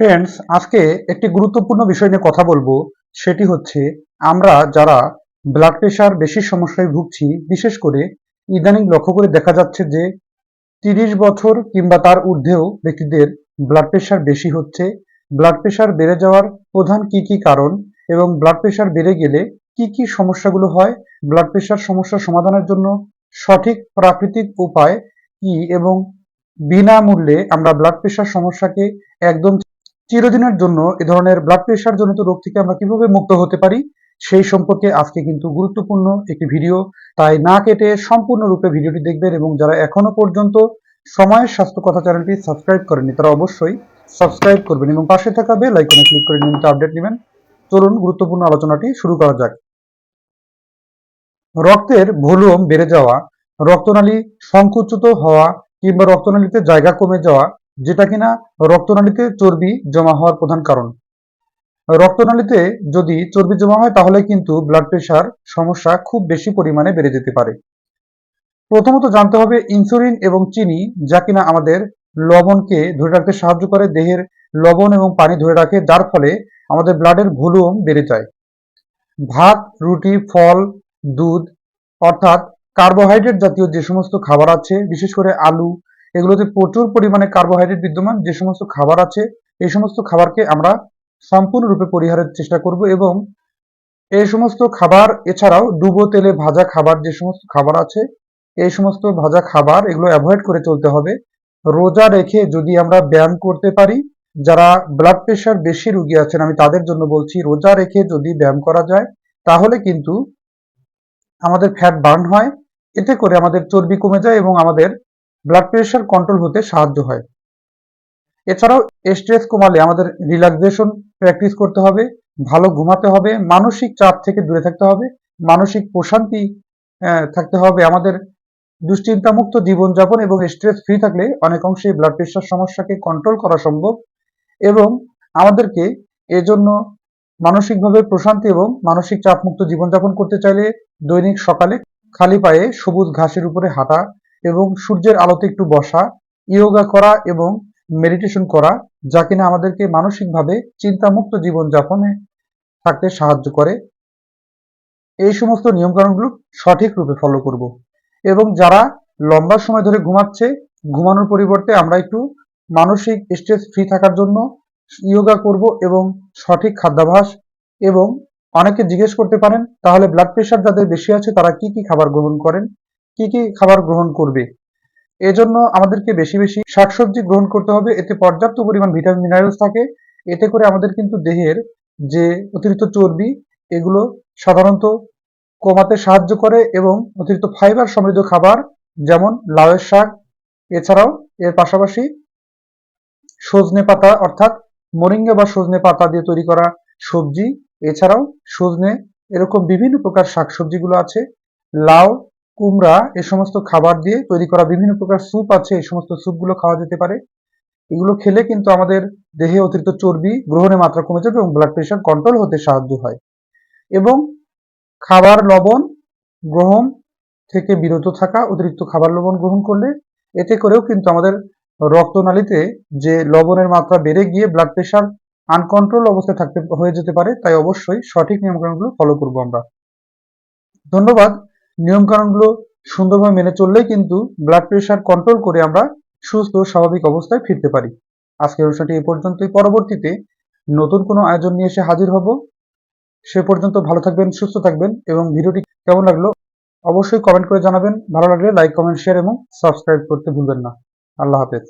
Friends আজকে একটি গুরুত্বপূর্ণ বিষয় নিয়ে কথা বলব। সেটি হচ্ছে, আমরা যারা ব্লাড প্রেশার বেশি সমস্যায় ভুগছি, বিশেষ করে ইদানিং লক্ষ্য করে দেখা যাচ্ছে যে, তিরিশ বছর কিংবা তার ঊর্ধ্বেও ব্যক্তিদের ব্লাড প্রেশার বেশি হচ্ছে। ব্লাড প্রেশার বেড়ে যাওয়ার প্রধান কি কি কারণ এবং ব্লাড প্রেশার বেড়ে গেলে কি কি সমস্যাগুলো হয়? ব্লাড প্রেশার সমস্যা সমাধানের জন্য সঠিক প্রাকৃতিক উপায় কি এবং বিনামূল্যে আমরা ব্লাড প্রেশার সমস্যাকে একদম চিরদিনের জন্য এ ধরনের ব্লাড প্রেশার জনিত রোগ থেকে আমরা কীভাবে মুক্ত হতে পারি, সেই সম্পর্কে আজকে কিন্তু গুরুত্বপূর্ণ একটি ভিডিও তাই না কেটে সম্পূর্ণরূপে ভিডিওটি দেখবেন এবং যারা এখনও পর্যন্ত সময়ের স্বাস্থ্য কথা চ্যানেলটি সাবস্ক্রাইব করেনি তারা অবশ্যই সাবস্ক্রাইব করবেন এবং পাশে থাকা বেল আইকনে ক্লিক করে নিয়মিত আপডেট নেবেন। চলুন গুরুত্বপূর্ণ আলোচনাটি শুরু করা যাক। রক্তের ভলিউম বেড়ে যাওয়া, রক্তনালী সংকুচিত হওয়া কিংবা রক্তনালীতে জায়গা কমে যাওয়া যেটা কিনা রক্তনালীতে চর্বি জমা হওয়ার প্রধান কারণ। রক্তনালীতে যদি চর্বি জমা হয়, তাহলে কিন্তু ব্লাড প্রেশার সমস্যা খুব বেশি পরিমাণে বেড়ে যেতে পারে। প্রথমত জানতে হবে ইনসুলিন এবং চিনি, যা কিনা আমাদের লবণকে ধরে রাখতে সাহায্য করে দেহের লবণ এবং পানি ধরে রাখে, যার ফলে আমাদের ব্লাডের ভলিউম বেড়ে যায়। ভাত, রুটি, ফল, দুধ, অর্থাৎ কার্বোহাইড্রেট জাতীয় যে সমস্ত খাবার আছে, বিশেষ করে আলু এগুলোতে প্রচুর পরিমাণে কার্বোহাইড্রেট বিদ্যমান, যে সমস্ত খাবার আছে, এই সমস্ত খাবারকে আমরা সম্পূর্ণরূপে পরিহারের চেষ্টা করব এবং এই সমস্ত খাবার, এছাড়াও ডুবো তেলে ভাজা খাবার, যে সমস্ত খাবার আছে, এই সমস্ত ভাজা খাবার, এগুলো অ্যাভয়েড করে চলতে হবে। রোজা রেখে যদি আমরা ব্যায়াম করতে পারি, যারা ব্লাড প্রেশার বেশি রুগী আছেন, আমি তাদের জন্য বলছি, রোজা রেখে যদি ব্যায়াম করা যায়, তাহলে কিন্তু আমাদের ফ্যাট বার্ন হয়, এতে করে আমাদের চর্বি কমে যায় এবং আমাদের ব্লাড প্রেশার কন্ট্রোল হতে সাহায্য হয়। এছাড়াও স্ট্রেস কমালে আমাদের রিল্যাক্সেশন প্র্যাকটিস করতে হবে, ভালো ঘুমাতে হবে, মানসিক চাপ থেকে দূরে থাকতে হবে, মানসিক প্রশান্তি থাকতে হবে আমাদের দুশ্চিন্তামুক্ত জীবনযাপন এবং স্ট্রেস ফ্রি থাকলে অনেক অংশে ব্লাড প্রেশার সমস্যাকে কন্ট্রোল করা সম্ভব এবং আমাদেরকে এজন্য মানসিকভাবে প্রশান্তি এবং মানসিক চাপমুক্ত জীবনযাপন করতে চাইলে দৈনিক সকালে খালি পায়ে সবুজ ঘাসের উপরে হাঁটা এবং সূর্যের আলোতে একটু বসা, ইয়োগা করা এবং মেডিটেশন করা, যা কিনা আমাদেরকে মানসিকভাবে চিন্তামুক্ত জীবনযাপনে থাকতে সাহায্য করে। এই সমস্ত নিয়মকানুনগুলো সঠিক রূপে ফলো করব। এবং যারা লম্বা সময় ধরে ঘুমাচ্ছে, ঘুমানোর পরিবর্তে আমরা একটু মানসিক স্ট্রেস ফ্রি থাকার জন্য ইয়োগা করব এবং সঠিক খাদ্যাভাস এবং অনেকে জিজ্ঞেস করতে পারেন, তাহলে ব্লাড প্রেশার যাদের বেশি আছে, তারা কি কি খাবার গ্রহণ করেন? কি কি খাবার গ্রহণ করবে? এজন্য আমাদেরকে বেশি বেশি শাকসবজি গ্রহণ করতে হবে। এতে পর্যাপ্ত পরিমাণ ভিটামিন, মিনারেলস থাকে। এতে করে আমাদের কিন্তু দেহের যে অতিরিক্ত চর্বি, এগুলো সাধারণত কমাতে সাহায্য করে এবং অতিরিক্ত ফাইবার সমৃদ্ধ খাবার যেমন লাউয়ের শাক, এছাড়াও এর পাশাপাশি সজনে পাতা অর্থাৎ মরিঙ্গা বা সজনে পাতা দিয়ে তৈরি করা সবজি, এছাড়াও সজনে এরকম বিভিন্ন প্রকার শাকসবজিগুলো আছে। লাউ কুমড়া, এ সমস্ত খাবার দিয়ে তৈরি করা বিভিন্ন প্রকার স্যুপ আছে, এই সমস্ত স্যুপগুলো খাওয়া যেতে পারে। এগুলো খেলে কিন্তু আমাদের দেহে অতিরিক্ত চর্বি গ্রহণের মাত্রা কমে যাবে এবং ব্লাড প্রেশার কন্ট্রোল হতে সাহায্য হয়। এবং খাবার লবণ গ্রহণ থেকে বিরত থাকা, অতিরিক্ত খাবার লবণ গ্রহণ করলে এতে করেও কিন্তু আমাদের রক্তনালীতে যে লবণের মাত্রা বেড়ে গিয়ে ব্লাড প্রেশার আনকন্ট্রোল অবস্থায় থাকতে হয়ে যেতে পারে, তাই অবশ্যই সঠিক নিয়মকানুনগুলো ফলো করব আমরা। ধন্যবাদ। নিয়মকানুনগুলো সুন্দরভাবে মেনে চললেই কিন্তু ব্লাড প্রেশার কন্ট্রোল করে আমরা সুস্থ, স্বাভাবিক অবস্থায় ফিরতে পারি। আজকের অনুষ্ঠানটি এ পর্যন্তই। পরবর্তীতে নতুন কোনো আয়োজন নিয়ে এসে হাজির হব। সে পর্যন্ত ভালো থাকবেন, সুস্থ থাকবেন এবং ভিডিওটি কেমন লাগল অবশ্যই কমেন্ট করে জানাবেন। ভালো লাগলে লাইক কমেন্ট শেয়ার এবং সাবস্ক্রাইব করতে ভুলবেন না। আল্লাহ হাফেজ।